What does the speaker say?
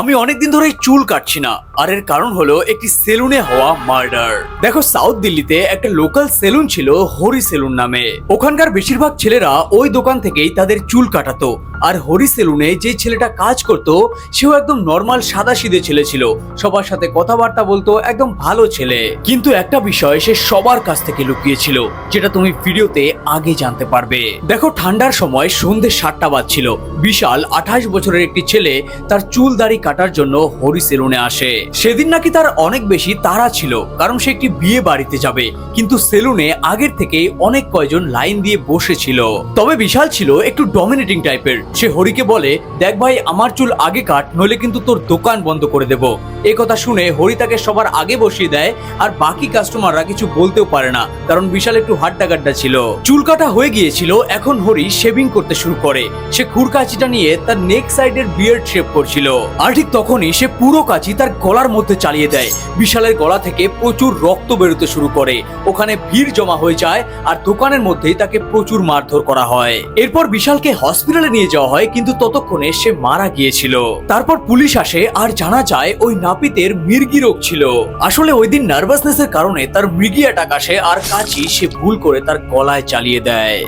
আমি অনেকদিন ধরে চুল কাটছি না। আর এর কারণ হলো একটি সেলুনে হওয়া মার্ডার। দেখো, সাউথ দিল্লিতে একটা লোকাল সেলুন ছিল হরি সেলুন নামে। ওখানকার বেশিরভাগ ছেলেরা ওই দোকান থেকেই তাদের চুল কাটাতো। আর হরি সেলুনে যে ছেলেটা কাজ করত, সেও একদম নর্মাল সাদা সিধে ছেলে ছিল। সবার সাথে কথাবার্তা বলতো, একদম ভালো ছেলে। কিন্তু একটা বিষয় সে সবার কাছ থেকে লুকিয়েছিল, যেটা তুমি ভিডিওতে আগে জানতে পারবে। দেখো, ঠান্ডার সময় সন্ধে সাতটা বাজছিল। বিশাল আঠাশ বছরের একটি ছেলে তার চুল দাড়ি কাটার জন্য হরি সেলুনে আসে। সেদিন নাকি তার অনেক বেশি তাড়া ছিল, কারণ সে একটি বিয়ে বাড়িতে যাবে, কিন্তু সেলুনে আগের থেকে অনেক কয়জন লাইন দিয়ে বসেছিল। তবে বিশাল ছিল, একটু ডমিনেটিং টাইপের সে হরিকে বলে, দেখ ভাই, আমার চুল আগে কাট, নইলে কিন্তু তোর দোকান বন্ধ করে দেব। এই কথা শুনে হরি তাকে সবার আগে বসিয়ে দেয়, আর বাকি কাস্টমাররা কিছু বলতেও পারে না, কারণ বিশাল একটু হাড্ডা গাড্ডা ছিল। চুল কাটা হয়ে গিয়েছিল, এখন হরি শেভিং করতে শুরু করে। সে খুরকাচিটা নিয়ে তার নেক সাইডের বিয়ার্ড শেভ করছিল। আর ঠিক তখনই সে পুরো কাচি তার গলার মধ্যে চালিয়ে দেয়। বিশালের গলা থেকে প্রচুর রক্ত বেরোতে শুরু করে। ওখানে ভিড় জমা হয়ে যায় আর দোকানের মধ্যেই তাকে প্রচুর মারধর করা হয়। এরপর বিশালকে হসপিটালে নিয়ে যাওয়া হয়, কিন্তু ততক্ষণে সে মারা গিয়েছিল। তারপর পুলিশ আসে আর জানা যায় ওই নাপিতের মির্গি রোগ ছিল। আসলে ওই দিন নার্ভাসনেসের কারণে তার মৃগি অ্যাটাক আসে আর কাচি সে ভুল করে তার গলায় চালিয়ে দেয়।